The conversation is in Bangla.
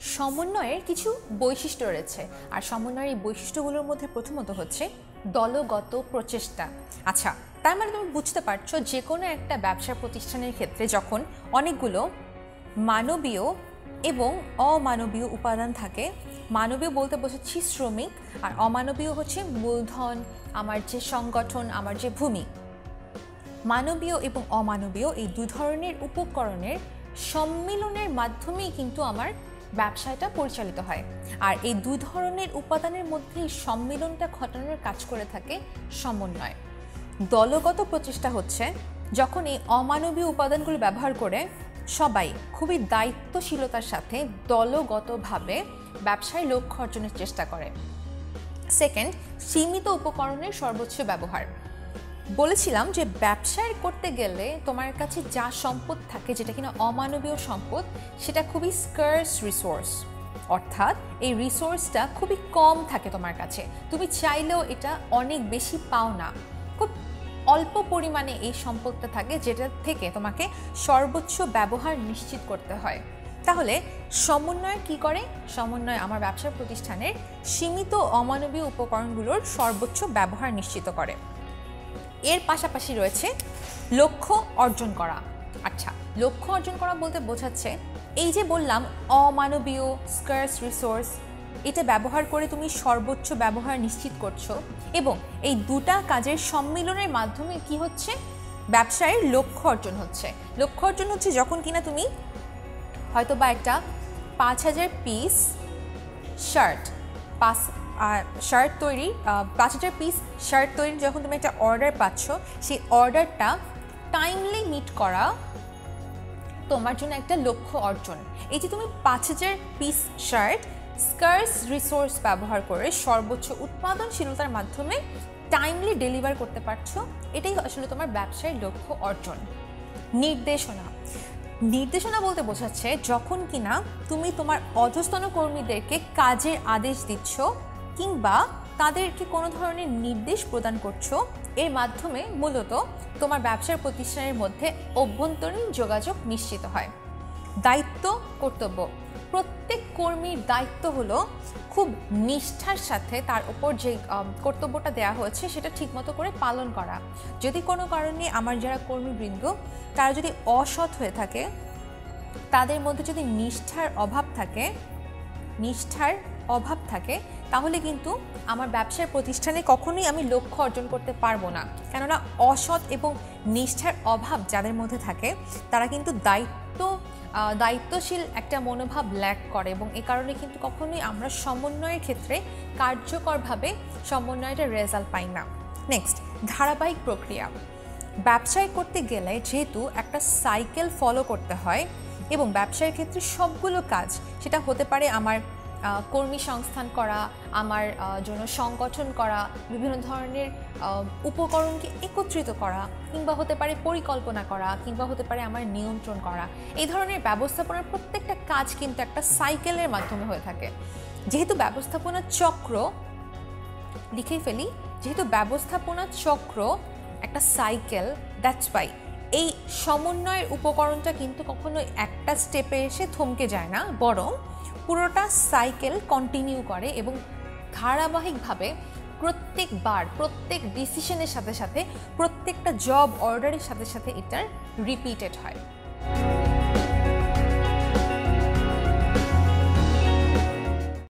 সমন্বয়ের কিছু বৈশিষ্ট্য রয়েছে। আর সমন্বয়ের এই বৈশিষ্ট্যগুলোর মধ্যে প্রথমত হচ্ছে দলগত প্রচেষ্টা। আচ্ছা তার মানে তুমি বুঝতে পারছ যে কোনো একটা ব্যবসা প্রতিষ্ঠানের ক্ষেত্রে যখন অনেকগুলো মানবীয় এবং অমানবীয় উপাদান থাকে, মানবীয় বলতে বোঝাচ্ছি শ্রমিক, আর অমানবীয় হচ্ছে মূলধন, আমার যে সংগঠন, আমার যে ভূমি। মানবীয় এবং অমানবীয় এই দু ধরনের উপকরণের সম্মিলনের মাধ্যমেই কিন্তু আমার ব্যবসাটা পরিচালিত হয়। আর এই দু ধরনের উপাদানের মধ্যে সম্মিলনটা ঘটানোর কাজ করে থাকে সমন্বয়। দলগত প্রচেষ্টা হচ্ছে, যখন এই অমানবীয় উপাদানগুলো ব্যবহার করে সবাই খুবই দায়িত্বশীলতার সাথে দলগতভাবে ব্যবসায় লক্ষ্য অর্জনের চেষ্টা করে। সেকেন্ড সীমিত উপকরণের সর্বোচ্চ ব্যবহার। বলেছিলাম যে ব্যবসায় করতে গেলে তোমার কাছে যা সম্পদ থাকে, যেটা কিনা অমানবীয় সম্পদ, সেটা খুবই স্কার্স রিসোর্স অর্থাৎ এই রিসোর্সটা খুবই কম থাকে তোমার কাছে। তুমি চাইলেও এটা অনেক বেশি পাও না। খুব অল্প পরিমাণে এই সম্পদটা থাকে, যেটা থেকে তোমাকে সর্বোচ্চ ব্যবহার নিশ্চিত করতে হয়। তাহলে সমন্বয় কি করে? সমন্বয় আমার ব্যবসা প্রতিষ্ঠানের সীমিত অমানবীয় উপকরণগুলোর সর্বোচ্চ ব্যবহার নিশ্চিত করে। এর পাশাপাশি রয়েছে লক্ষ্য অর্জন করা। আচ্ছা লক্ষ্য অর্জন করা বলতে বোঝাচ্ছে এই যে বললাম, অমানবীয় স্কার্স রিসোর্স এটা ব্যবহার করে তুমি সর্বোচ্চ ব্যবহার নিশ্চিত করছ এবং এই দুটা কাজের সম্মিলনের মাধ্যমে কি হচ্ছে? ব্যবসায়ের লক্ষ্য অর্জন হচ্ছে। লক্ষ্য অর্জন হচ্ছে যখন কিনা তুমি হয়তো বা একটা পাঁচ হাজার পিস শার্ট পাঁচ শার্ট তৈরি পাঁচ হাজার পিস শার্ট তৈরি যখন তুমি একটা অর্ডার পাচ্ছ, সেই অর্ডারটা টাইমলি মিট করা তোমার জন্য একটা লক্ষ্য অর্জন। এই যে তুমি পাঁচ হাজার পিস শার্ট স্কার্স রিসোর্স ব্যবহার করে সর্বোচ্চ উৎপাদনশীলতার মাধ্যমে টাইমলি ডেলিভার করতে পারছ, এটাই আসলে তোমার ব্যবসায়ের লক্ষ্য অর্জন। নির্দেশনা। নির্দেশনা বলতে বোঝাচ্ছে যখন কিনা তুমি তোমার অধস্তন কর্মীদেরকে কাজের আদেশ দিচ্ছ কিংবা তাদেরকে কোনো ধরনের নির্দেশ প্রদান করছ, এর মাধ্যমে মূলত তোমার ব্যবসার প্রতিষ্ঠানের মধ্যে অভ্যন্তরীণ যোগাযোগ নিশ্চিত হয়। দায়িত্ব, কর্তব্য। প্রত্যেক কর্মীর দায়িত্ব হলো খুব নিষ্ঠার সাথে তার উপর যে কর্তব্যটা দেওয়া হয়েছে, সেটা ঠিকমতো করে পালন করা। যদি কোনো কারণে আমার যারা কর্মীবৃন্দ, তারা যদি অসৎ হয়ে থাকে, তাদের মধ্যে যদি নিষ্ঠার অভাব থাকে নিষ্ঠার অভাব থাকে, তাহলে কিন্তু আমার ব্যবসার প্রতিষ্ঠানে কখনোই আমি লক্ষ্য অর্জন করতে পারব না। কেননা অসৎ এবং নিষ্ঠার অভাব যাদের মধ্যে থাকে, তারা কিন্তু দায়িত্ব দায়িত্বশীল একটা মনোভাব ল্যাক করে এবং এ কারণে কিন্তু কখনোই আমরা সমন্বয়ের ক্ষেত্রে কার্যকরভাবে সমন্বয়টা রেজাল্ট পাই না। নেক্সট ধারাবাহিক প্রক্রিয়া। ব্যবসায় করতে গেলে যেহেতু একটা সাইকেল ফলো করতে হয় এবং ব্যবসায়ের ক্ষেত্রে সবগুলো কাজ সেটা হতে পারে আমার কর্মী সংস্থান করা, আমার জন্য সংগঠন করা, বিভিন্ন ধরনের উপকরণকে একত্রিত করা, কিংবা হতে পারে পরিকল্পনা করা, কিংবা হতে পারে আমার নিয়ন্ত্রণ করা। এই ধরনের ব্যবস্থাপনার প্রত্যেকটা কাজ কিন্তু একটা সাইকেলের মাধ্যমে হয়ে থাকে। যেহেতু ব্যবস্থাপনা চক্র, লিখে ফেলি, যেহেতু ব্যবস্থাপনা চক্র একটা সাইকেল দ্যাটস বাই এই সমন্বয়ের উপকরণটা কিন্তু কখনো একটা স্টেপে এসে থমকে যায় না, বরং পুরোটা সাইকেল কন্টিনিউ করে এবং ধারাবাহিকভাবে প্রত্যেকবার, প্রত্যেক ডিসিশনের সাথে সাথে প্রত্যেকটা জব অর্ডারের সাথে সাথে এটার রিপিটেড হয়।